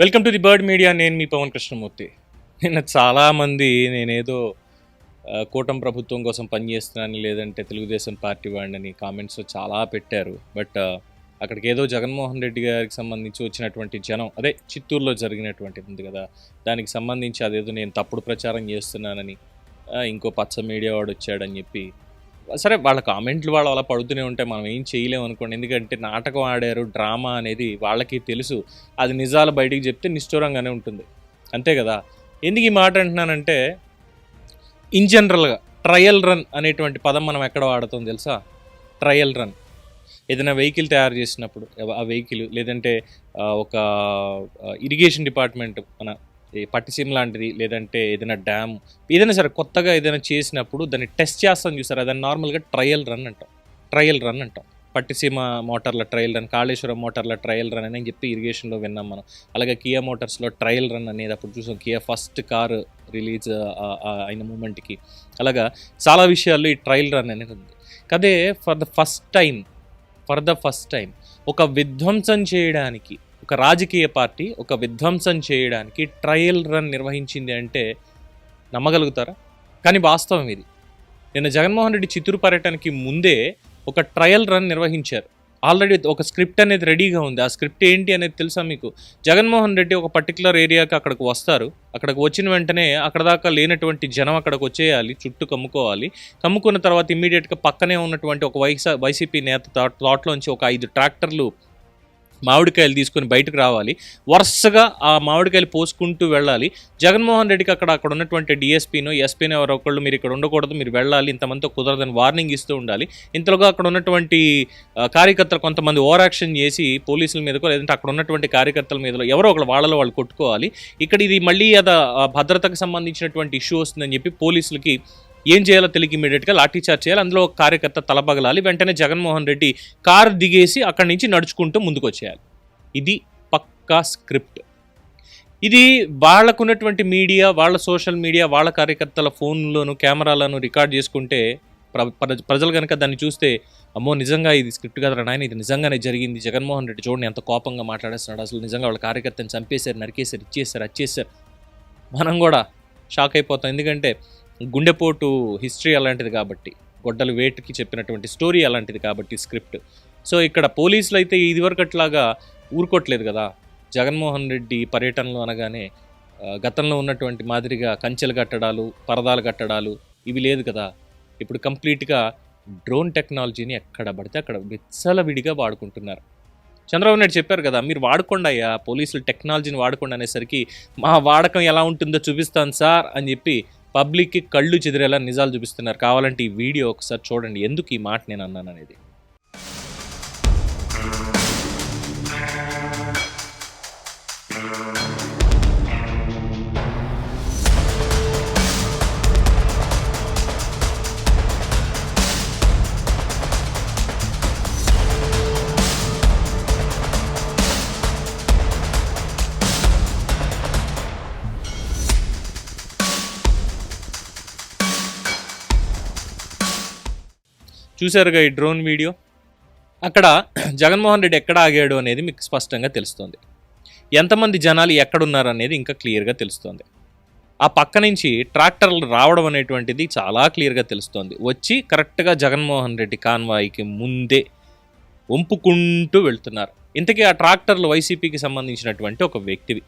Welcome to the bird media నేను మీ పవన్ కృష్ణమూర్తి. నిన్న చాలామంది నేనేదో కూటమి ప్రభుత్వం కోసం పనిచేస్తున్నాను లేదంటే తెలుగుదేశం పార్టీ వాడిని కామెంట్స్ చాలా పెట్టారు. బట్ అక్కడికి ఏదో జగన్మోహన్ రెడ్డి గారికి సంబంధించి వచ్చినటువంటి జనం అదే చిత్తూరులో జరిగినటువంటి ఉంది కదా దానికి సంబంధించి అదేదో నేను తప్పుడు ప్రచారం చేస్తున్నానని ఇంకో పచ్చ మీడియా వాడు వచ్చాడని చెప్పి సరే వాళ్ళ కామెంట్లు వాళ్ళు అలా పడుతూనే ఉంటే మనం ఏం చేయలేము అనుకోండి. ఎందుకంటే నాటకం ఆడారు డ్రామా అనేది వాళ్ళకి తెలుసు. అది నిజాలు బయటికి చెప్తే నిష్ఠూరంగానే ఉంటుంది. అంతే కదా? ఎందుకు ఈ మాట అంటున్నానంటే ఇన్ జనరల్గా ట్రయల్ రన్ అనేటువంటి పదం మనం ఎక్కడ వాడతాం తెలుసా? ట్రయల్ రన్ ఏదైనా వెహికల్ తయారు చేసినప్పుడు ఆ వెహికల్ లేదంటే ఒక ఇరిగేషన్ డిపార్ట్మెంట్ మన ఈ పట్టిసీమ లాంటిది లేదంటే ఏదైనా డ్యామ్ ఏదైనా సరే కొత్తగా ఏదైనా చేసినప్పుడు దాన్ని టెస్ట్ చేస్తాను చూసారు? దాన్ని నార్మల్గా ట్రయల్ రన్ అంటాం. ట్రయల్ రన్ అంటాం. పట్టిసీమ మోటార్ల ట్రయల్ రన్ కాళేశ్వరం మోటార్ల ట్రయల్ రన్ అని చెప్పి ఇరిగేషన్లో విన్నాం మనం. అలాగే కియా మోటార్స్లో ట్రయల్ రన్ అనేది అప్పుడు చూసాం. కియా ఫస్ట్ కార్ రిలీజ్ అయిన మూమెంట్కి. అలాగా చాలా విషయాల్లో ఈ ట్రయల్ రన్ అనేది ఉంది. కదే for the first time for the first time ఒక విధ్వంసం చేయడానికి ఒక రాజకీయ పార్టీ ఒక విధ్వంసం చేయడానికి ట్రయల్ రన్ నిర్వహించింది అంటే నమ్మగలుగుతారా? కానీ వాస్తవం ఇది. నిన్న జగన్మోహన్ రెడ్డి చిత్తూరు పర్యటనకి ముందే ఒక ట్రయల్ రన్ నిర్వహించారు. ఆల్రెడీ ఒక స్క్రిప్ట్ అనేది రెడీగా ఉంది. ఆ స్క్రిప్ట్ ఏంటి అనేది తెలుసా మీకు? జగన్మోహన్ రెడ్డి ఒక పర్టికులర్ ఏరియాకి అక్కడికి వస్తారు. అక్కడికి వచ్చిన వెంటనే అక్కడ దాకా లేనటువంటి జనం అక్కడికి వచ్చేయాలి చుట్టూ కమ్ముకోవాలి. కమ్ముకున్న తర్వాత ఇమ్మీడియట్గా పక్కనే ఉన్నటువంటి ఒక వైసా వైసీపీ నేత తా- తోటలోంచి ఒక ఐదు ట్రాక్టర్లు మామిడికాయలు తీసుకొని బయటకు రావాలి. వరుసగా ఆ మామిడికాయలు పోసుకుంటూ వెళ్ళాలి. జగన్మోహన్ రెడ్డికి అక్కడ అక్కడ ఉన్నటువంటి డిఎస్పీనో ఎస్పీనో ఎవరో ఒకళ్ళు మీరు ఇక్కడ ఉండకూడదు మీరు వెళ్ళాలి. ఇంతమందితో కుదరదని వార్నింగ్ ఇస్తూ ఉండాలి. ఇంతలోగా అక్కడ ఉన్నటువంటి కార్యకర్తలు కొంతమంది ఓవర్ యాక్షన్ చేసి పోలీసుల మీదకో లేదంటే అక్కడ ఉన్నటువంటి కార్యకర్తల మీదలో ఎవరో ఒకళ్ళు వాళ్ళలో వాళ్ళు కొట్టుకోవాలి. ఇక్కడ ఇది మళ్ళీ అద భద్రతకు సంబంధించినటువంటి ఇష్యూ వస్తుందని చెప్పి పోలీసులకి ఏం చేయాలో తెలియక ఇమీడియట్గా లాఠీ చార్జ్ చేయాలి. అందులో ఒక కార్యకర్త తలపగలాలి వెంటనే జగన్మోహన్ రెడ్డి కారు దిగేసి అక్కడి నుంచి నడుచుకుంటూ ముందుకు వచ్చేయాలి ఇది పక్కా స్క్రిప్ట్. ఇది వాళ్ళకున్నటువంటి మీడియా వాళ్ళ సోషల్ మీడియా వాళ్ళ కార్యకర్తల ఫోన్లను కెమెరాలను రికార్డ్ చేసుకుంటే ప్ర- ప్ర- ప్రజలు కనుక దాన్ని చూస్తే అమ్మో నిజంగా ఇది స్క్రిప్ట్ కదా నాయన ఇది నిజంగానే జరిగింది. జగన్మోహన్ రెడ్డి చూడండి ఎంత కోపంగా మాట్లాడేస్తున్నాడు. అసలు నిజంగా వాళ్ళ కార్యకర్తను చంపేశారు నరికేశారు ఇచ్చేశారు అచ్చేశారు. మనం కూడా షాక్ అయిపోతాం. ఎందుకంటే గుండెపోటు హిస్టరీ అలాంటిది కాబట్టి గొడ్డలు వేటుకి చెప్పినటువంటి స్టోరీ అలాంటిది కాబట్టి స్క్రిప్ట్. సో ఇక్కడ పోలీసులు అయితే ఇదివరకట్లాగా ఊరుకోవట్లేదు కదా. జగన్మోహన్ రెడ్డి పర్యటనలు అనగానే గతంలో ఉన్నటువంటి మాదిరిగా కంచెలు కట్టడాలు పరదాలు కట్టడాలు ఇవి లేదు కదా. ఇప్పుడు కంప్లీట్గా డ్రోన్ టెక్నాలజీని ఎక్కడ పడితే అక్కడ విచ్చలవిడిగా వాడుకుంటున్నారు. చంద్రబాబు నాయుడు చెప్పారు కదా మీరు వాడుకోండి అయ్యా పోలీసులు టెక్నాలజీని వాడుకోండి అనేసరికి మా వాడకం ఎలా ఉంటుందో చూపిస్తాను సార్ అని చెప్పి పబ్లిక్కి కళ్ళు చెదిరేలా నిజాలు చూపిస్తున్నారు. కావాలంటే ఈ వీడియో ఒకసారి చూడండి. ఎందుకు ఈ మాట నేను అన్నాను అనేది చూశారుగా ఈ డ్రోన్ వీడియో? అక్కడ జగన్మోహన్ రెడ్డి ఎక్కడ ఆగాడు అనేది మీకు స్పష్టంగా తెలుస్తుంది. ఎంతమంది జనాలు ఎక్కడున్నారు అనేది ఇంకా క్లియర్గా తెలుస్తుంది. ఆ పక్క నుంచి ట్రాక్టర్లు రావడం అనేటువంటిది చాలా క్లియర్గా తెలుస్తోంది. వచ్చి కరెక్ట్గా జగన్మోహన్ రెడ్డి కాన్వాయికి ముందే వంపుకుంటూ వెళ్తున్నారు. ఇంతకీ ఆ ట్రాక్టర్లు వైసీపీకి సంబంధించినటువంటి ఒక వ్యక్తివి.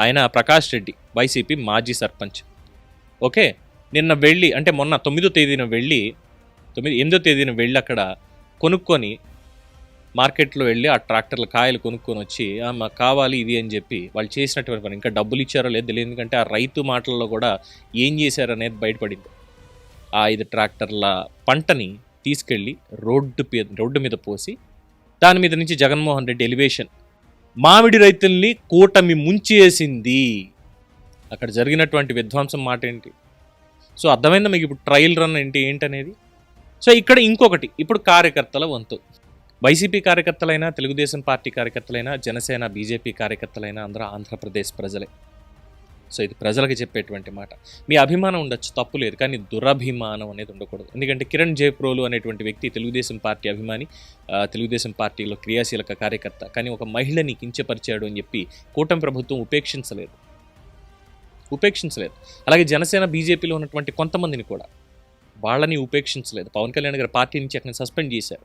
ఆయన ప్రకాష్ రెడ్డి వైసీపీ మాజీ సర్పంచ్. ఓకే? నిన్న వెళ్ళి అంటే మొన్న తొమ్మిదో తేదీన వెళ్ళి తొమ్మిది ఎనిమిదో తేదీన వెళ్ళి అక్కడ కొనుక్కొని మార్కెట్లో వెళ్ళి ఆ ట్రాక్టర్ల కాయలు కొనుక్కొని వచ్చి ఆమె మాకు కావాలి ఇది అని చెప్పి వాళ్ళు చేసినటువంటి పని. ఇంకా డబ్బులు ఇచ్చారో లేదు తెలియదు. ఎందుకంటే ఆ రైతు మాటల్లో కూడా ఏం చేశారు అనేది బయటపడింది. ఆ ఐదు ట్రాక్టర్ల పంటని తీసుకెళ్ళి రోడ్డు రోడ్డు మీద పోసి దాని మీద నుంచి జగన్మోహన్ రెడ్డి ఎలివేషన్. మామిడి రైతుల్ని కూటమి ముంచేసింది. అక్కడ జరిగినటువంటి విధ్వంసం మాట ఏంటి? సో అర్థమైందా మీకు ఇప్పుడు ట్రయల్ రన్ ఏంటి ఏంటనేది? సో ఇక్కడ ఇంకొకటి ఇప్పుడు కార్యకర్తల వంతు. వైసీపీ కార్యకర్తలైనా తెలుగుదేశం పార్టీ కార్యకర్తలైనా జనసేన బీజేపీ కార్యకర్తలైనా అందరూ ఆంధ్రప్రదేశ్ ప్రజలే. సో ఇది ప్రజలకు చెప్పేటువంటి మాట. మీ అభిమానం ఉండొచ్చు తప్పు లేదు కానీ దురభిమానం అనేది ఉండకూడదు. ఎందుకంటే కిరణ్ జయప్రోలు అనేటువంటి వ్యక్తి తెలుగుదేశం పార్టీ అభిమాని తెలుగుదేశం పార్టీలో క్రియాశీలక కార్యకర్త. కానీ ఒక మహిళని కించపరిచాడు అని చెప్పి కూటమి ప్రభుత్వం ఉపేక్షించలేదు. ఉపేక్షించలేదు. అలాగే జనసేన బీజేపీలో ఉన్నటువంటి కొంతమందిని కూడా. వాళ్ళని ఉపేక్షించలేదు. పవన్ కళ్యాణ్ గారు పార్టీ నుంచి అక్కడ సస్పెండ్ చేశారు.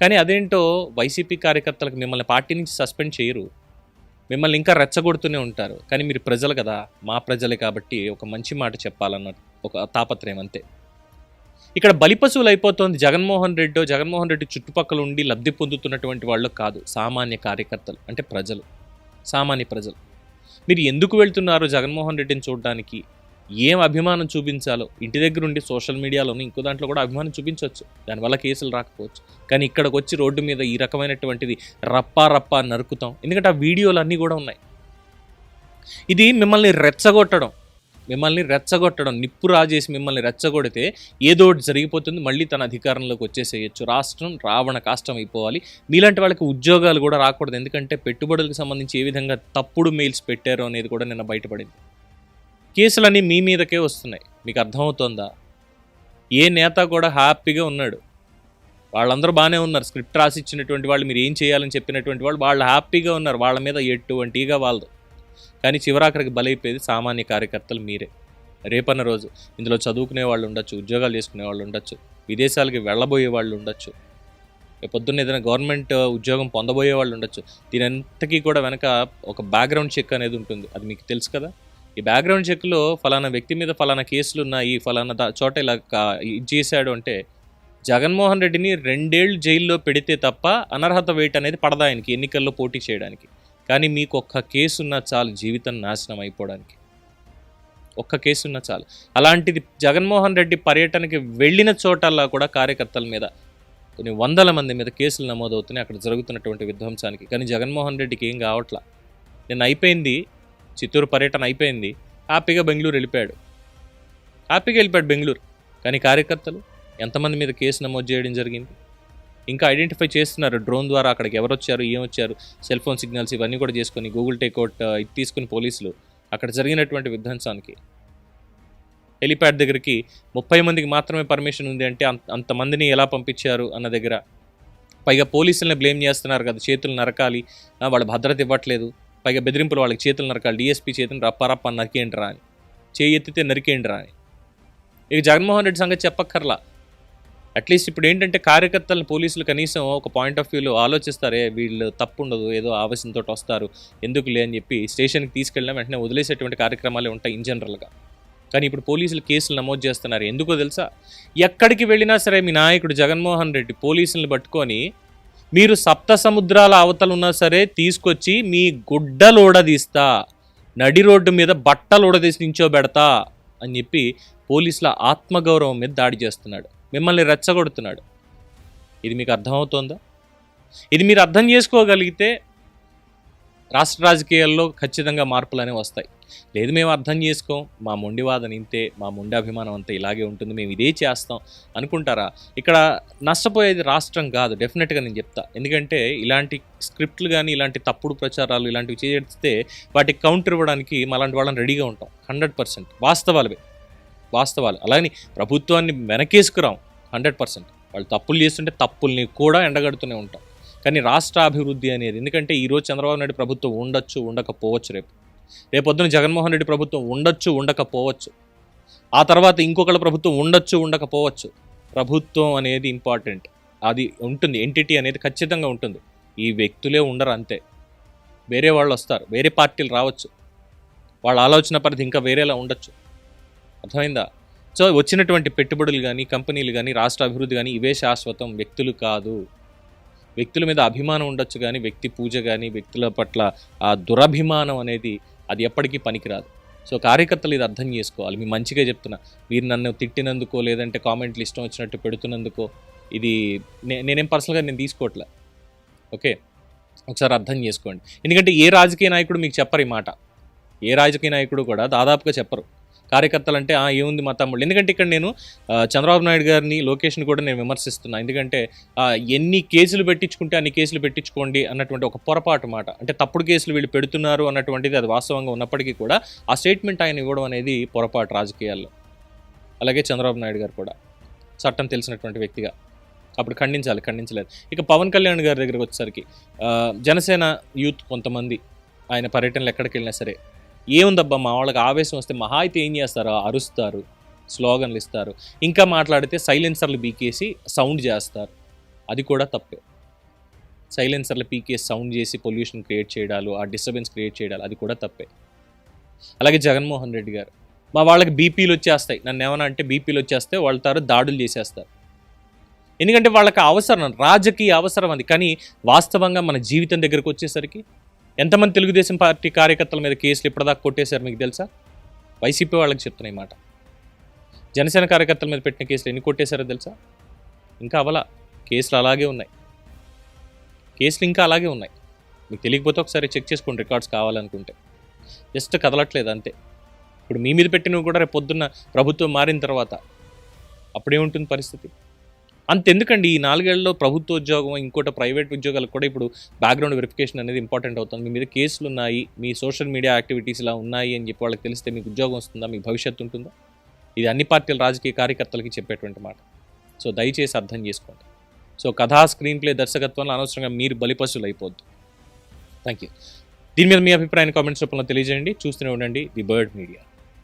కానీ అదేంటో వైసీపీ కార్యకర్తలకు మిమ్మల్ని పార్టీ నుంచి సస్పెండ్ చేయరు. మిమ్మల్ని ఇంకా రెచ్చగొడుతూనే ఉంటారు. కానీ మీరు ప్రజలు కదా మా ప్రజలే కాబట్టి ఒక మంచి మాట చెప్పాలన్న ఒక తాపత్రయం అంతే. ఇక్కడ బలిపశువులు అయిపోతుంది జగన్మోహన్ రెడ్డి జగన్మోహన్ రెడ్డి చుట్టుపక్కల ఉండి లబ్ధి పొందుతున్నటువంటి వాళ్ళు కాదు సామాన్య కార్యకర్తలు అంటే ప్రజలు సామాన్య ప్రజలు. మీరు ఎందుకు వెళ్తున్నారో జగన్మోహన్ రెడ్డిని చూడడానికి? ఏం అభిమానం చూపించాలో ఇంటి దగ్గర ఉండి సోషల్ మీడియాలోనూ ఇంకో దాంట్లో కూడా అభిమానం చూపించవచ్చు. దానివల్ల కేసులు రాకపోవచ్చు. కానీ ఇక్కడికి వచ్చి రోడ్డు మీద ఈ రకమైనటువంటిది రప్పా రప్పా నరుకుతాం. ఎందుకంటే ఆ వీడియోలు అన్నీ కూడా ఉన్నాయి. ఇది మిమ్మల్ని రెచ్చగొట్టడం. మిమ్మల్ని రెచ్చగొట్టడం. నిప్పు రాజేసి మిమ్మల్ని రెచ్చగొడితే ఏదో ఒకటి జరిగిపోతుంది. మళ్ళీ తన అధికారంలోకి వచ్చేసేయచ్చు. రాష్ట్రం రావణ కాష్టం అయిపోవాలి. మీలాంటి వాళ్ళకి ఉద్యోగాలు కూడా రాకూడదు. ఎందుకంటే పెట్టుబడులకు సంబంధించి ఏ విధంగా తప్పుడు మెయిల్స్ పెట్టారో అనేది కూడా నిన్న బయటపడింది. కేసులన్నీ మీ మీదకే వస్తున్నాయి. మీకు అర్థమవుతోందా? ఏ నేత కూడా హ్యాపీగా ఉన్నాడు. వాళ్ళందరూ బాగానే ఉన్నారు. స్క్రిప్ట్ రాసి ఇచ్చినటువంటి వాళ్ళు మీరు ఏం చేయాలని చెప్పినటువంటి వాళ్ళు వాళ్ళు హ్యాపీగా ఉన్నారు. వాళ్ళ మీద ఎటువంటిగా వాళ్ళదు కానీ చివరాఖరికి బలైపోయేది సామాన్య కార్యకర్తలు మీరే. రేపన్న రోజు ఇందులో చదువుకునే వాళ్ళు ఉండొచ్చు ఉద్యోగాలు చేసుకునే వాళ్ళు ఉండొచ్చు విదేశాలకి వెళ్ళబోయే వాళ్ళు ఉండొచ్చు పొద్దున్న ఏదైనా గవర్నమెంట్ ఉద్యోగం పొందబోయే వాళ్ళు ఉండొచ్చు. దీని అంతకీ కూడా వెనక ఒక బ్యాక్గ్రౌండ్ చెక్ అనేది ఉంటుంది. అది మీకు తెలుసు కదా? ఈ బ్యాక్గ్రౌండ్ చెక్లో ఫలానా వ్యక్తి మీద ఫలానా కేసులు ఉన్నాయి ఫలానా చోట ఇలా కా- ఇది చేశాడు అంటే జగన్మోహన్ రెడ్డిని రెండేళ్ళు జైల్లో పెడితే తప్ప అనర్హత వెయిట్ అనేది పడదా ఆయనకి ఎన్నికల్లో పోటీ చేయడానికి? కానీ మీకు ఒక్క కేసు ఉన్నా చాలు జీవితం నాశనం అయిపోవడానికి. ఒక్క కేసు ఉన్నా చాలు. అలాంటిది జగన్మోహన్ రెడ్డి పర్యటనకి వెళ్ళిన చోటల్లా కూడా కార్యకర్తల మీద కొన్ని వందల మంది మీద కేసులు నమోదవుతున్నాయి. అక్కడ జరుగుతున్నటువంటి విధ్వంసానికి. కానీ జగన్మోహన్ రెడ్డికి ఏం కావట్లా? నేను అయిపోయింది. చిత్తూరు పర్యటన అయిపోయింది. హ్యాపీగా బెంగళూరు వెళ్ళిపోయాడు. హ్యాపీగా వెళ్ళిపోయాడు బెంగళూరు. కానీ కార్యకర్తలు ఎంతమంది మీద కేసు నమోదు చేయడం జరిగింది? ఇంకా ఐడెంటిఫై చేస్తున్నారు. డ్రోన్ ద్వారా అక్కడికి ఎవరు వచ్చారు ఏం వచ్చారు సెల్ ఫోన్ సిగ్నల్స్ ఇవన్నీ కూడా చేసుకొని గూగుల్ టేక్అవుట్ ఇది తీసుకుని పోలీసులు అక్కడ జరిగినటువంటి విధ్వంసానికి హెలిప్యాడ్ దగ్గరికి ముప్పై మందికి మాత్రమే పర్మిషన్ ఉంది అంటే అంత అంతమందిని ఎలా పంపించారు అన్న దగ్గర? పైగా పోలీసుల్ని బ్లేమ్ చేస్తున్నారు కదా చేతులు నరకాలి వాళ్ళ భద్రత ఇవ్వట్లేదు. పైగా బెదిరింపులు వాళ్ళకి చేతులు నరకాలి. డిఎస్పీ చేతులు రప్పారప్ప నరికేండ్రా అని. చేయి ఎత్తితే నరికేండ్రా అని. ఇక జగన్మోహన్ రెడ్డి సంగతి చెప్పక్కర్లా. అట్లీస్ట్ ఇప్పుడు ఏంటంటే కార్యకర్తలను పోలీసులు కనీసం ఒక పాయింట్ ఆఫ్ వ్యూలో ఆలోచిస్తారే వీళ్ళు తప్పు ఉండదు ఏదో ఆవేశంతో వస్తారు ఎందుకు లే అని చెప్పి స్టేషన్కి తీసుకెళ్ళిన వెంటనే వదిలేసేటువంటి కార్యక్రమాలే ఉంటాయి ఇన్ జనరల్గా కానీ ఇప్పుడు పోలీసులు కేసులు నమోదు చేస్తున్నారు ఎందుకో తెలుసా? ఎక్కడికి వెళ్ళినా సరే మీ నాయకుడు జగన్మోహన్ రెడ్డి పోలీసులను పట్టుకొని మీరు సప్త సముద్రాల అవతలున్నా సరే తీసుకొచ్చి మీ గుడ్డలోడదీస్తా నడి రోడ్డు మీద బట్టలోడదీసి నించోబెడతా అని చెప్పి పోలీసుల ఆత్మగౌరవం మీద దాడి చేస్తున్నాడు. మిమ్మల్ని రెచ్చగొడుతున్నాడు. ఇది మీకు అర్థమవుతోందా? ఇది మీరు అర్థం చేసుకోగలిగితే రాష్ట్ర రాజకీయాల్లో ఖచ్చితంగా మార్పులు అనేవి వస్తాయి. లేదు మేము అర్థం చేసుకోం. మా మొండివాదన ఇంతే మా మొండి అభిమానం అంతా ఇలాగే ఉంటుంది మేము ఇదే చేస్తాం అనుకుంటారా? ఇక్కడ నష్టపోయేది రాష్ట్రం కాదు డెఫినెట్గా నేను చెప్తా. ఎందుకంటే ఇలాంటి స్క్రిప్ట్లు కానీ ఇలాంటి తప్పుడు ప్రచారాలు ఇలాంటివి చేస్తే వాటికి కౌంటర్ ఇవ్వడానికి అలాంటి వాళ్ళని రెడీగా ఉంటాం. Hundred percent. వాస్తవాలవే. వాస్తవాలు. అలాగే ప్రభుత్వాన్ని వెనకేసుకురాం. Hundred percent. వాళ్ళు తప్పులు చేస్తుంటే తప్పుల్ని కూడా ఎండగడుతూనే ఉంటాం. కానీ రాష్ట్ర అభివృద్ధి అనేది ఎందుకంటే ఈరోజు చంద్రబాబు నాయుడు ప్రభుత్వం ఉండొచ్చు ఉండకపోవచ్చు రేపు. రేపొద్దున జగన్మోహన్ రెడ్డి ప్రభుత్వం ఉండొచ్చు ఉండకపోవచ్చు. ఆ తర్వాత ఇంకొకళ్ళ ప్రభుత్వం ఉండొచ్చు ఉండకపోవచ్చు. ప్రభుత్వం అనేది ఇంపార్టెంట్. అది ఉంటుంది ఎంటిటీ అనేది ఖచ్చితంగా ఉంటుంది. ఈ వ్యక్తులే ఉండరు అంతే. వేరే వాళ్ళు వస్తారు వేరే పార్టీలు రావచ్చు. వాళ్ళ ఆలోచన పరిధి ఇంకా వేరేలా ఉండొచ్చు. అర్థమైందా? సో వచ్చినటువంటి పెట్టుబడులు కానీ కంపెనీలు కానీ రాష్ట్ర అభివృద్ధి కానీ ఇవే శాశ్వతం వ్యక్తులు కాదు. వ్యక్తుల మీద అభిమానం ఉండొచ్చు కానీ వ్యక్తి పూజ కానీ వ్యక్తుల పట్ల ఆ దురభిమానం అనేది అది ఎప్పటికీ పనికిరాదు. సో కార్యకర్తలు ఇది అర్థం చేసుకోవాలి. మీ మంచిగా చెప్తున్నా. మీరు నన్ను తిట్టినందుకో లేదంటే కామెంట్లు ఇష్టం వచ్చినట్టు పెడుతున్నందుకో ఇది నే- నేనేం పర్సనల్గా నేను తీసుకోవట్లే. ఓకే? ఒకసారి అర్థం చేసుకోండి. ఎందుకంటే ఏ రాజకీయ నాయకుడు మీకు చెప్పరు ఈ మాట. ఏ రాజకీయ నాయకుడు కూడా దాదాపుగా చెప్పరు. కార్యకర్తలు అంటే "ఆ, ఏముంది మా తమ్ముళ్ళు? ఎందుకంటే ఇక్కడ నేను చంద్రబాబు నాయుడు గారిని లోకేష్ని కూడా నేను విమర్శిస్తున్నా. ఎందుకంటే ఎన్ని కేసులు పెట్టించుకుంటే అన్ని కేసులు పెట్టించుకోండి అన్నటువంటి ఒక పొరపాటు మాట. అంటే తప్పుడు కేసులు వీళ్ళు పెడుతున్నారు అన్నటువంటిది అది వాస్తవంగా ఉన్నప్పటికీ కూడా ఆ స్టేట్మెంట్ ఆయన ఇవ్వడం అనేది పొరపాటు రాజకీయాల్లో. అలాగే చంద్రబాబు నాయుడు గారు కూడా. చట్టం తెలిసినటువంటి వ్యక్తిగా. అప్పుడు ఖండించాలి ఖండించలేదు. ఇక పవన్ కళ్యాణ్ గారి దగ్గరకు వచ్చేసరికి జనసేన యూత్ కొంతమంది ఆయన పర్యటనలు ఎక్కడికి వెళ్ళినా సరే ఏముందబ్బా మా వాళ్ళకి ఆవేశం వస్తే మహా అయితే ఏం చేస్తారు? అరుస్తారు స్లోగన్లు ఇస్తారు. ఇంకా మాట్లాడితే సైలెన్సర్లు బీకేసి సౌండ్ చేస్తారు. అది కూడా తప్పే. సైలెన్సర్లు పీకేసి సౌండ్ చేసి పొల్యూషన్ క్రియేట్ చేయడాలు ఆ డిస్టర్బెన్స్ క్రియేట్ చేయడాలు అది కూడా తప్పే. అలాగే జగన్మోహన్ రెడ్డి గారు మా వాళ్ళకి బీపీలు వచ్చేస్తాయి. నన్ను ఏమన్నా అంటే బీపీలు వచ్చేస్తే వాళ్ళ తారు దాడులు చేసేస్తారు. ఎందుకంటే వాళ్ళకి అవసరం రాజకీయ అవసరం అది. కానీ వాస్తవంగా మన జీవితం దగ్గరకు వచ్చేసరికి ఎంతమంది తెలుగుదేశం పార్టీ కార్యకర్తల మీద కేసులు ఇప్పటిదాకా కొట్టేశారు మీకు తెలుసా? వైసీపీ వాళ్ళకి చెప్తున్నా ఈ మాట. జనసేన కార్యకర్తల మీద పెట్టిన కేసులు ఎన్ని కొట్టేశారో తెలుసా? ఇంకా అవలా. కేసులు అలాగే ఉన్నాయి. కేసులు ఇంకా అలాగే ఉన్నాయి. మీకు తెలియకపోతే ఒకసారి చెక్ చేసుకోండి రికార్డ్స్ కావాలనుకుంటే. జస్ట్ కదలట్లేదు అంతే. ఇప్పుడు మీ మీద పెట్టినవి కూడా రేపు పొద్దున్న ప్రభుత్వం మారిన తర్వాత అప్పుడేముంటుంది పరిస్థితి? అంతెందుకండి ఈ నాలుగేళ్ళలో ప్రభుత్వ ఉద్యోగం ఇంకోటి ప్రైవేట్ ఉద్యోగాలకు కూడా ఇప్పుడు బ్యాక్గ్రౌండ్ వెరిఫికేషన్ అనేది ఇంపార్టెంట్ అవుతుంది. మీ మీద కేసులు ఉన్నాయి మీ సోషల్ మీడియా యాక్టివిటీస్ ఇలా ఉన్నాయి అని చెప్పి వాళ్ళకి తెలిస్తే మీకు ఉద్యోగం వస్తుందా మీకు భవిష్యత్తు ఉంటుందా? ఇది అన్ని పార్టీల రాజకీయ కార్యకర్తలకి చెప్పేటువంటి మాట. సో దయచేసి అర్థం చేసుకోండి. సో కథా స్క్రీన్ ప్లే దర్శకత్వంలో అనవసరంగా మీరు బలిపశులు అయిపోద్దు థ్యాంక్ యూ దీని మీద మీ అభిప్రాయాన్ని కామెంట్స్ రూపంలో తెలియజేయండి. చూస్తూనే ఉండండి ది బర్డ్ మీడియా